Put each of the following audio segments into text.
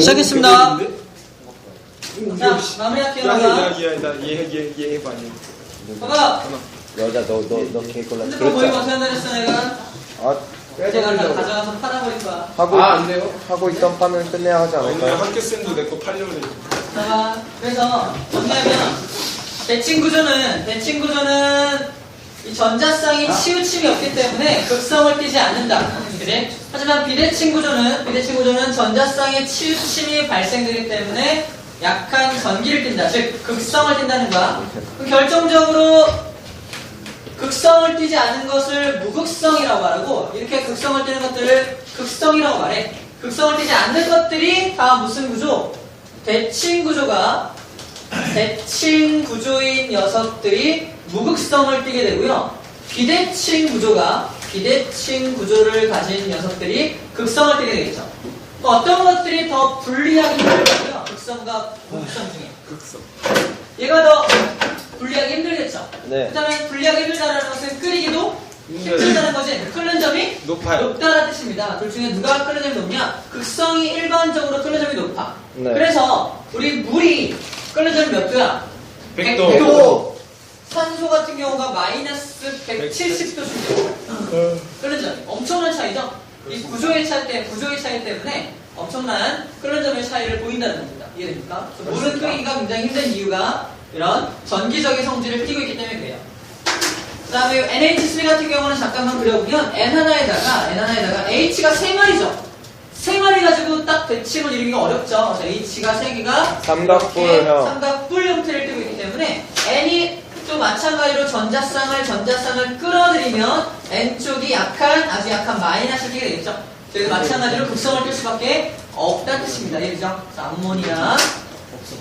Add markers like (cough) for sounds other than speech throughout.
시작했습니다. 자, 마무리할게요. 야, 나가. 야, 야, 나 얘, 얘, 얘 해봐, 얘. 봐봐. 여자 너 핸드폰. 어떻게 내가? 아 제가 다 가져가서 팔아버릴 거야. 하고 아, 안 돼요? 하고 있던 판은 끝내야 하지 오늘 않을까요? 학교 쌤도 내 거 팔려고 그래. 자, 그래서 대칭 구조는 대칭 구조는 이 전자쌍이 치우침이 없기 때문에 극성을 띠지 않는다. 그지? 하지만 비대칭 구조는 비대칭 구조는 전자쌍의 치우침이 발생되기 때문에 약한 전기를 띈다. 즉 극성을 띈다는 거야. 결정적으로 극성을 띠지 않은 것을 무극성이라고 말하고 이렇게 극성을 띠는 것들을 극성이라고 말해. 극성을 띠지 않는 것들이 다 무슨 구조? 대칭 구조가 대칭 구조인 녀석들이 무극성을 띠게 되고요. 비대칭 구조가 비대칭 구조를 가진 녀석들이 극성을 띠게 되겠죠. 또 어떤 것들이 더 불리하기 힘들고요. 극성과 무극성 중에. 극성. 얘가 더 분리하기 힘들겠죠. 네. 그다음에 분리하기 힘들다는 것은 끓이기도 힘들다는 것이 끓는 점이 높아요. 높다는 뜻입니다. 둘 중에 누가 끓는 점이 높냐? 극성이 일반적으로 끓는 점이 높아. 네. 그래서 우리 물이 끓는 점이 몇 도야? 100도. 100도. 같은 경우가 마이너스 170도 정도. 끓는 점이 엄청난 차이죠. 이 구조의 차이 때문에 구조의 차이 때문에 엄청난 끓는 점의 차이를 보인다는 겁니다. 이해됩니까? 물은 끓이기가 굉장히 힘든 이유가 이런 전기적인 성질을 띠고 있기 때문에 그래요. 그 다음에 NH3 같은 경우는 잠깐만 그려보면 N 하나에다가 N 하나에다가 H가 세 마리죠. 세 마리 가지고 딱 대칭을 이루기가 어렵죠. 그래서 H가 세 개가 삼각뿔 형. 삼각뿔 형태를 띠고 있기 때문에 또 마찬가지로 전자쌍을 전자쌍을 끌어들이면 N 쪽이 약한 아주 약한 마이너스를 띠게 되겠죠. 그래서 마찬가지로 극성을 띨 수밖에 없다는 뜻입니다. 그래서 암모니아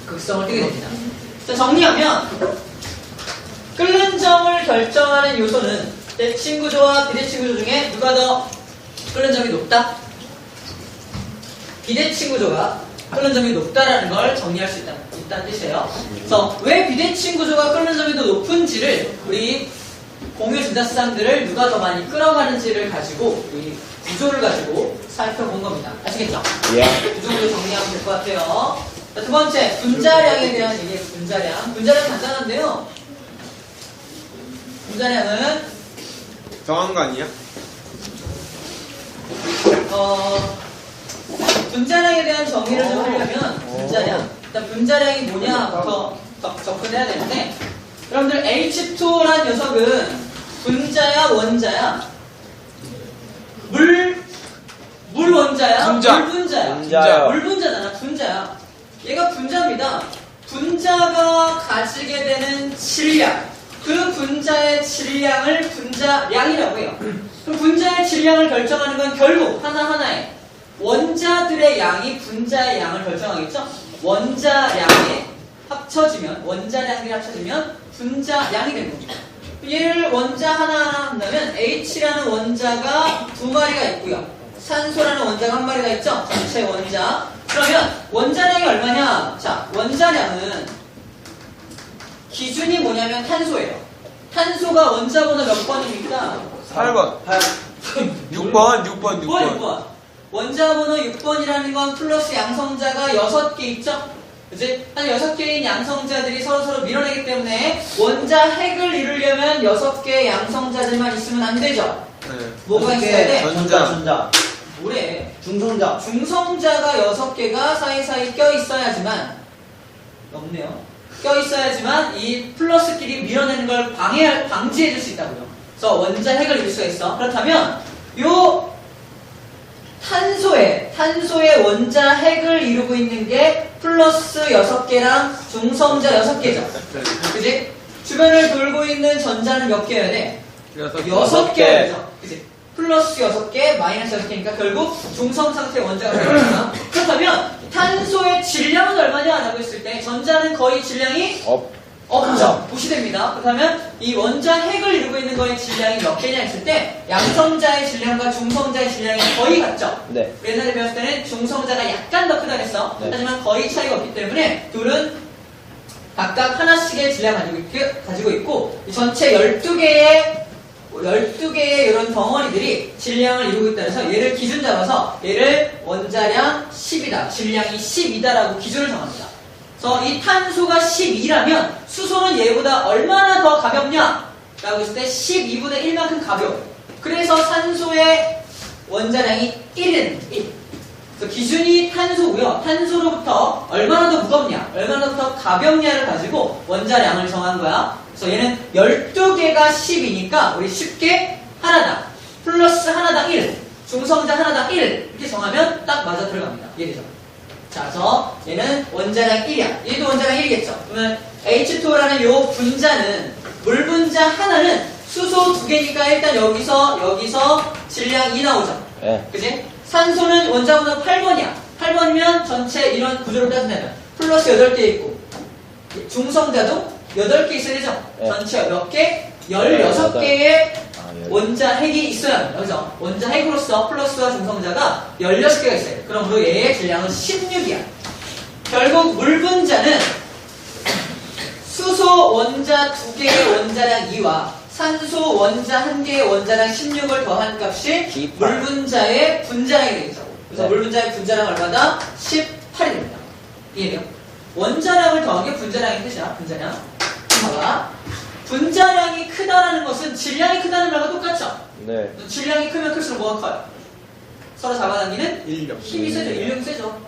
극성을 띠게 됩니다. 자, 정리하면 끓는 점을 결정하는 요소는 대칭 구조와 비대칭 구조 중에 누가 더 끓는 점이 높다? 비대칭 구조가 끓는 점이 높다라는 걸 정리할 수 있다, 있다는 뜻이에요. 그래서 왜 비대칭 구조가 끓는 점이 더 높은지를 우리 공유 전자쌍들을 누가 더 많이 끌어가는지를 가지고 이 구조를 가지고 살펴본 겁니다. 아시겠죠? 예. 이 정도 정리하면 될 것 같아요. 자, 두 번째, 분자량에 대한 얘기예요. 분자량. 분자량 간단한데요. 분자량은 정한 거 아니야? 어, 분자량에 대한 정의를 좀 하려면 분자량. 일단 분자량이 뭐냐부터 접- 접근해야 되는데 여러분들 H2O란 녀석은 분자야 원자야? 물, 물 원자야? 분자. 물 분자야? 분자요. 물 분자잖아. 분자야. 얘가 분자입니다. 분자가 가지게 되는 질량. 그 분자의 질량을 분자량이라고 해요. 그 분자의 질량을 결정하는 건 결국 하나하나의 원자들의 양이 분자의 양을 결정하겠죠? 원자량에 합쳐지면, 원자량이 합쳐지면 분자량이 되는 겁니다. 얘를 원자 하나하나 한다면 H라는 원자가 두 마리가 있고요. 산소라는 원자가 한 마리가 있죠? 전체 원자. 그러면 원자량이 얼마냐? 자, 원자량은 기준이 뭐냐면 탄소예요. 탄소가 원자 번호 몇 번입니까? 8번. 6번, 6번, 6번, 6번. 6번. 원자 번호 6번이라는 건 플러스 양성자가 6개 있죠? 그지? 한 6개인 양성자들이 서로서로 밀어내기 때문에 원자 핵을 이루려면 6개의 양성자들만 있으면 안 되죠? 네. 뭐가 있어야 돼? 전자. 전자. 뭐래? 중성자. 중성자가 6개가 사이사이 껴 있어야지만 없네요. 껴 있어야지만 이 플러스끼리 밀어내는 걸 방해 방지해 줄 수 있다고요. 그래서 원자 핵을 이룰 수가 있어. 그렇다면 요 탄소의 탄소의 원자 핵을 이루고 있는 게 플러스 6개랑 중성자 6개죠. 그지? 주변을 돌고 있는 전자는 몇 개여야 돼? 여섯 여섯 개. 개죠. 그지? 플러스 여섯 개, 마이너스 여섯 개니까 결국 중성 상태 원자가 되겠잖아. 그렇다면 탄소의 질량은 얼마냐 라고 했을 때 전자는 거의 질량이 업. 없죠. 무시됩니다. 그렇다면 이 원자 핵을 이루고 있는 거의 질량이 몇 개냐 했을 때 양성자의 질량과 중성자의 질량이 거의 같죠. 네. 옛날에 배웠을 때는 중성자가 약간 더 크다 그랬어. 네. 하지만 거의 차이가 없기 때문에 둘은 각각 하나씩의 질량 가지고, 있, 가지고 있고 이 전체 12개의 12개의 이런 덩어리들이 질량을 이루고 있다 해서 얘를 기준 잡아서 얘를 원자량 10이다. 질량이 10이다라고 기준을 정합니다. 그래서 이 탄소가 12라면 수소는 얘보다 얼마나 더 가볍냐? 라고 했을 때 12분의 1만큼 가벼워. 그래서 산소의 원자량이 1은 1. 그래서 기준이 탄소고요. 탄소로부터 얼마나 더 무겁냐, 얼마나 더 가볍냐를 가지고 원자량을 정한 거야. 그래서 얘는 12개가 10이니까 우리 쉽게 하나당 플러스 하나당 1, 중성자 하나당 1 이렇게 정하면 딱 맞아 들어갑니다. 이해되죠? 자, 그래서 얘는 원자량 1이야. 얘도 원자량 1이겠죠? 그러면 H2O라는 요 분자는 물 분자 하나는 수소 두 개니까 일단 여기서 여기서 질량 2 나오죠. 예. 그지? 산소는 원자번호 8번이야. 8번이면 전체 이런 구조를 따진다면 플러스 8개 있고 중성자도 8개 있어야 되죠? 네. 전체 몇 개? 16개의 아, 예. 원자 핵이 있어야 합니다. 그죠? 원자 핵으로서 플러스와 중성자가 16개가 있어요. 그러므로 얘의 질량은 16이야. 결국 물 분자는 수소 원자 2개의 원자량 2와 산소 원자 1개의 원자량 16을 더한 값이. 물 분자의 분자량이 되겠죠. 그래서 네. 물 분자의 분자량 얼마다? 18이 됩니다. 이해돼요? 원자량을 더한 게 분자량의 뜻이야. 분자량. 봐봐. 분자량이 크다라는 것은 질량이 크다는 말과 똑같죠? 네. 질량이 크면 클수록 뭐가 커요? 서로 잡아당기는 인력. 힘이 세죠. 인력이 세죠.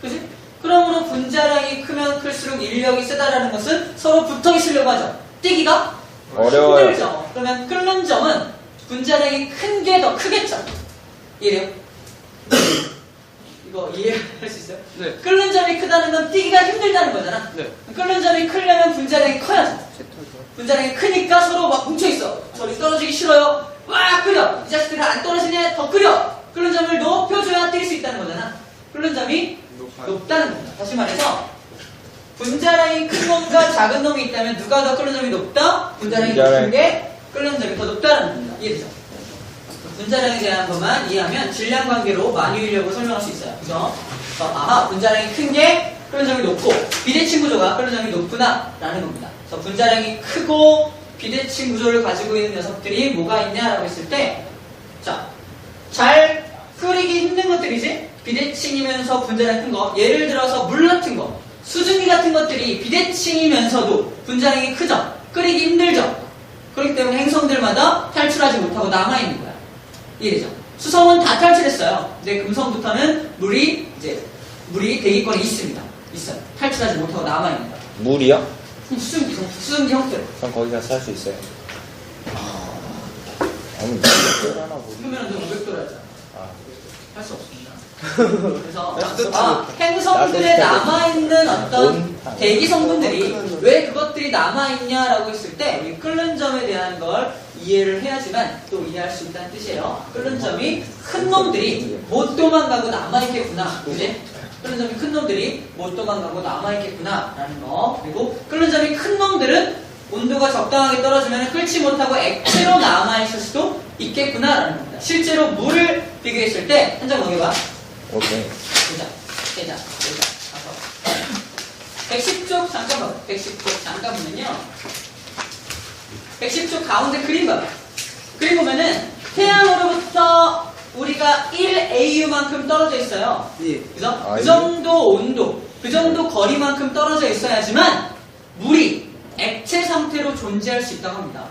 그지? 그러므로 분자량이 크면 클수록 인력이 세다라는 것은 서로 붙어 있으려고 하죠. 뛰기가 어려워요. 힘들죠. 그러면 끓는 점은 분자량이 큰 게 더 크겠죠. 이해돼요? 이거 이해할 수 있어요? 네. 끓는 점이 크다는 건 뛰기가 힘들다는 거잖아. 네. 끓는 점이 크려면 분자량이 커야죠. 분자량이 크니까 서로 막 뭉쳐있어. 저리 떨어지기 싫어요. 와, 끓여! 이 자식들이 안 떨어지네? 더 끓여! 끓는 점을 높여줘야 뛸 수 있다는 거잖아. 끓는 점이 높아요. 높다는 겁니다. 다시 말해서, 분자량이 큰 놈과 작은 놈이 있다면 누가 더 끓는 점이 높다? 분자량이 분자량. 높은 게 끓는 점이 더 높다는 겁니다. 이해되죠? 분자량에 대한 것만 이해하면 질량 관계로 만유인력을 설명할 수 있어요. 그죠? 아하, 분자량이 큰 게 끓는 점이 높고 비대칭 구조가 끓는 점이 높구나 라는 겁니다. 그래서 분자량이 크고 비대칭 구조를 가지고 있는 녀석들이 뭐가 있냐라고 했을 때 자, 잘 끓이기 힘든 것들이지 비대칭이면서 분자량 큰 거. 예를 들어서 물 같은 거, 수증기 같은 것들이 비대칭이면서도 분자량이 크죠. 끓이기 힘들죠. 그렇기 때문에 행성들마다 탈출하지 못하고 남아있는 거야. 이해되죠? 수성은 다 탈출했어요. 근데 금성부터는 물이 이제 물이 대기권에 있습니다. 있어요. 탈출하지 못하고 남아있는 거야. 물이요? 수증기, 수증기 형태로. 전 거기 가서 살수 있어요. 아니, 물 하나 뭐. 그러면 너 500도로 하잖아. 아, 할 수 없습니다. (laughs) 그래서. 아, 행성들에. 남아있는 어떤. 대기 성분들이 왜 그것들이 남아있냐라고 했을 때 우리 끓는 점에 대한 걸 이해를 해야지만 또 이해할 수 있다는 뜻이에요. 끓는 점이 큰 놈들이 못 도망가고 남아있겠구나. 그지? 끓는 점이 큰 놈들이 못 도망가고 남아있겠구나. 라는 거. 그리고 끓는 점이 큰 놈들은 온도가 적당하게 떨어지면 끓지 못하고 액체로 남아있을 수도 있겠구나. 라는 겁니다. 실제로 물을 비교했을 때, 한장 먹여봐. 오케이. 보자. 깨자. 보자. 가서. 110쪽 잠깐 봐. 110쪽 잠깐 보면요. 110쪽 가운데 그림 봐. 그림 보면은 태양으로부터 우리가 1AU만큼 떨어져 있어요. 예. 그죠? 아, 그 예. 정도 온도, 그 정도 거리만큼 떨어져 있어야지만 물이 액체 상태로 존재할 수 있다고 합니다.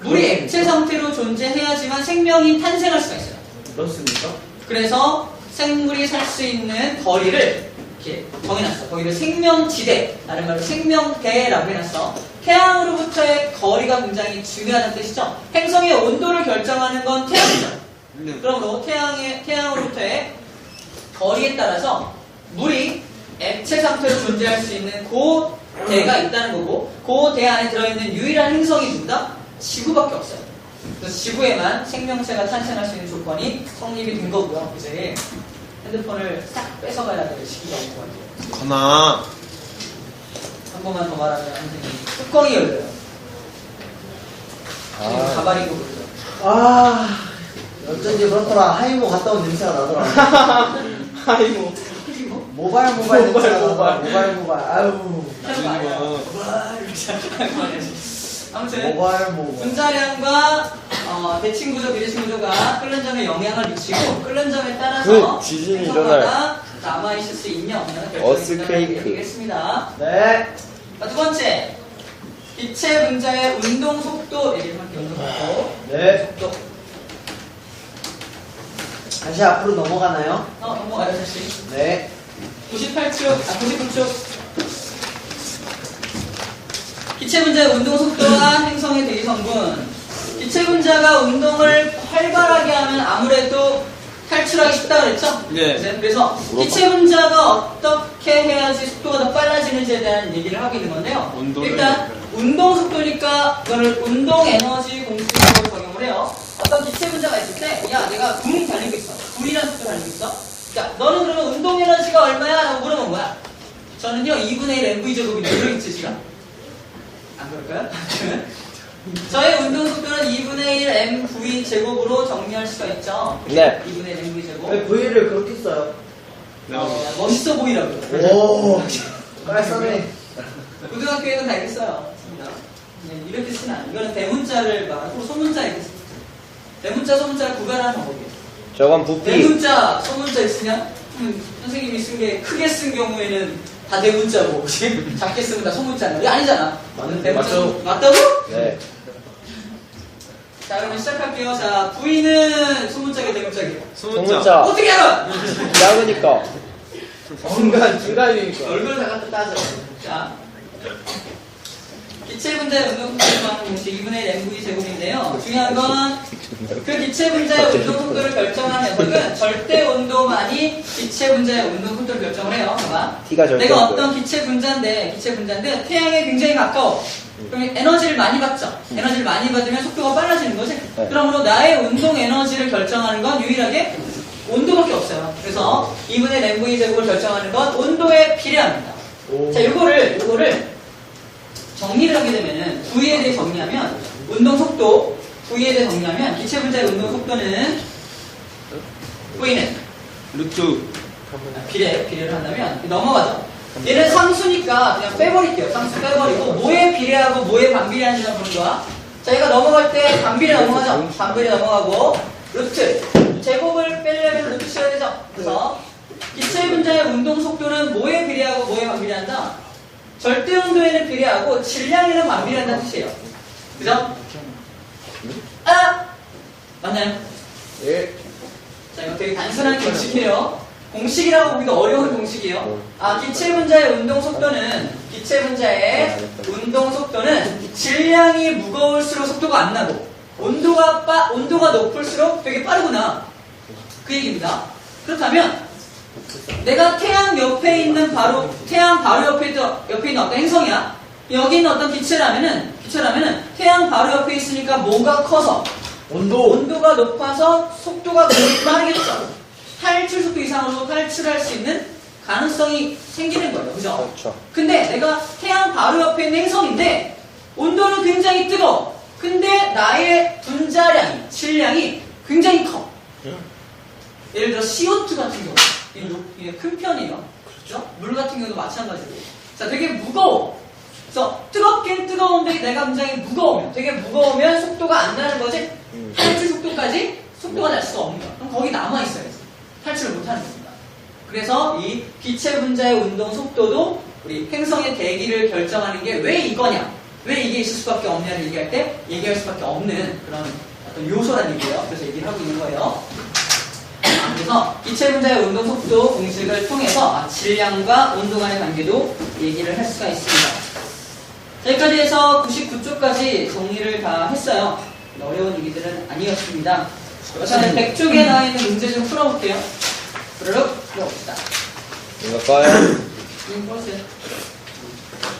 물이 그렇습니까? 액체 상태로 존재해야지만 생명이 탄생할 수가 있어요. 그렇습니까? 그래서 생물이 살 수 있는 거리를 이렇게 정해놨어. 거기를 생명지대, 다른 말로 생명대라고 해놨어. 태양으로부터의 거리가 굉장히 중요하다는 뜻이죠. 행성의 온도를 결정하는 건 태양이죠. 네. 그러므로 태양의, 태양으로부터의 거리에 따라서 물이 액체 상태로 존재할 수 있는 그 대가 있다는 거고, 그대 안에 들어있는 유일한 행성이 누구다? 지구밖에 없어요. 그래서 지구에만 생명체가 탄생할 수 있는 조건이 성립이 된 거고요. 이제 핸드폰을 싹 뺏어가야 될 시기가 온 것 같아요. 거나. 한 번만 더 말하면 선생님 뚜껑이 열려요. 아, 가발이고 그러죠. 아, 어쩐지 그렇더라. 하이모 갔다 온 냄새가 나더라. (laughs) 하이모. 모바일 모바일 모바일, 냄새가 나더라. 모바일. 모바일 모바일. 아유. 아무튼 모바일 모바일. 분자량과 어, 대칭 구조, 비대칭 구조가 끓는 점에 영향을 미치고 끓는 점에 따라서 그 지진이 행성마다 남아 있을 수 있냐 없냐가 어스케이크. 되겠습니다. 네. 자, 두 번째 빛의 분자의 운동 속도 얘기를 할게요. 네. 속도. 다시 앞으로 넘어가나요? 어, 넘어가요 다시. 네. 98축, 아 99축. 기체 분자의 운동 속도와 행성의 대기 성분. 기체 분자가 운동을 활발하게 하면 아무래도 탈출하기 쉽다 그랬죠? 네. 그래서 기체 분자가 어떻게 해야지 속도가 더 빨라지는지에 대한 얘기를 하고 있는 건데요. 운동을 일단 운동 속도니까 그거를 운동 에너지 공식으로 적용을 해요. 어떤 기체 분자가 있을 때, 야, 내가 불이 달리고 있어. 불이라는 속도 달리고 있어. 자, 너는 그러면 운동 에너지가 얼마야? 라고 물어본 거야. 저는요, 2분의 1 MV 제곱인데, 그러겠지, 지금? 안 그럴까요? (laughs) 저의 운동 속도는 2분의 1 MV 제곱으로 정리할 수가 있죠. 네. 2분의 1 MV 제곱. 왜 V를 그렇게 써요? 어, 멋있어 보이라고요. 오. (laughs) 깔쌈해. 고등학교에는 다 이렇게 써요. 네, 이렇게 돼. 이거는 대문자를 말하고 소문자 이렇게 씁니다. 대문자, 소문자를 구별하는 방법이에요. 저건 부피. 대문자, 소문자 있으면 음, 선생님이 쓴 게 크게 쓴 경우에는 다 대문자고? (laughs) 작게 쓰면 다 소문자는 우리 아니잖아. 맞는- 대문자, 맞죠. 맞다고? 네. 자 그러면 시작할게요. 자 V는 소문자게 대문자게 소문자. 소문자. 어떻게 알아? 작으니까. 중간, 중간이니까. 얼굴 다 갖다 따져. 자, 기체 분자의 운동 속도를 구하는 공식 2분의 1 mv 제곱인데요. 중요한 건 그 기체 분자의 운동 속도를 결정하는 녀석은 절대 온도만이 기체 분자의 운동 속도를 결정을 해요. 봐봐. T가 절대 내가. 어떤 기체 분자인데, 기체 분자인데 태양에 굉장히 가까워. 그럼 에너지를 많이 받죠. 에너지를 많이 받으면 속도가 빨라지는 거지. 네. 그러므로 나의 운동 에너지를 결정하는 건 유일하게 온도밖에 없어요. 그래서 2분의 mv 제곱을 결정하는 건 온도에 비례합니다. 오. 자, 이거를 이거를 정리를 하게 되면은 V에 대해 정리하면 운동 속도 V에 대해 정리하면 기체 분자의 운동 속도는 V는 루트. 비례 비례를 한다면 넘어가죠. 얘는 상수니까 그냥 빼버릴게요. 상수 빼버리고 뭐에 비례하고 뭐에 반비례하는지만 보는 거야. 자, 얘가 넘어갈 때 반비례 넘어가죠. 반비례 넘어가고 루트 제곱을 빼려면 루트 씌워야 되죠. 그래서 기체 분자의 운동 속도는 뭐에 비례하고 뭐에 반비례한다. 절대 온도에는 비례하고 질량에는 반비례한다는 뜻이에요. 그죠? 아 맞나요? 예. 자, 이거 되게 단순한 공식이에요. 공식이라고 보기도 어려운 공식이에요. 아, 기체 분자의 운동 속도는, 기체 분자의 운동 속도는 질량이 무거울수록 속도가 안 나고, 온도가 빠, 온도가 높을수록 되게 빠르구나. 그 얘기입니다. 그렇다면, 내가 태양 옆에 있는 바로, 태양 바로 옆에 있는, 옆에 있는 어떤 행성이야? 여기 있는 어떤 기체라면은, 기체라면은, 태양 바로 옆에 있으니까 뭐가 커서, 온도. 온도가 높아서 속도가 굉장히 빠르겠죠. 탈출 속도 이상으로 탈출할 수 있는 가능성이 생기는 거예요. 그죠? 그렇죠. 근데 내가 태양 바로 옆에 있는 행성인데 온도는 굉장히 뜨거워. 근데 나의 분자량이, 질량이 굉장히 커. 예를 들어 CO2 같은 경우. 이게 큰 편이에요. 그렇죠? 물 같은 경우도 마찬가지고. 자, 되게 무거워. 그래서 뜨겁긴 뜨거운데 내가 굉장히 무거우면, 되게 무거우면 속도가 안 나는 거지. 음. 탈출 속도까지 속도가 날 수가 없는 거야. 그럼 거기 남아 있어야지. 탈출을 못 하는 겁니다. 그래서 이 기체 분자의 운동 속도도 우리 행성의 대기를 결정하는 게 왜 이거냐, 왜 이게 있을 수밖에 없냐를 얘기할 때 얘기할 수밖에 없는 그런 어떤 요소란 얘기예요. 그래서 얘기를 하고 있는 거예요. 아, 그래서 기체 분자의 운동 속도 공식을 통해서 아, 질량과 온도 간의 관계도 얘기를 할 수가 있습니다. 여기까지 해서 99쪽까지 정리를 다 했어요. 어려운 얘기들은 아니었습니다. 저는 100쪽에 나와 있는 문제 좀 풀어볼게요. 그르륵 풀어봅시다. 이거 꺼요. 음, 풀었어요.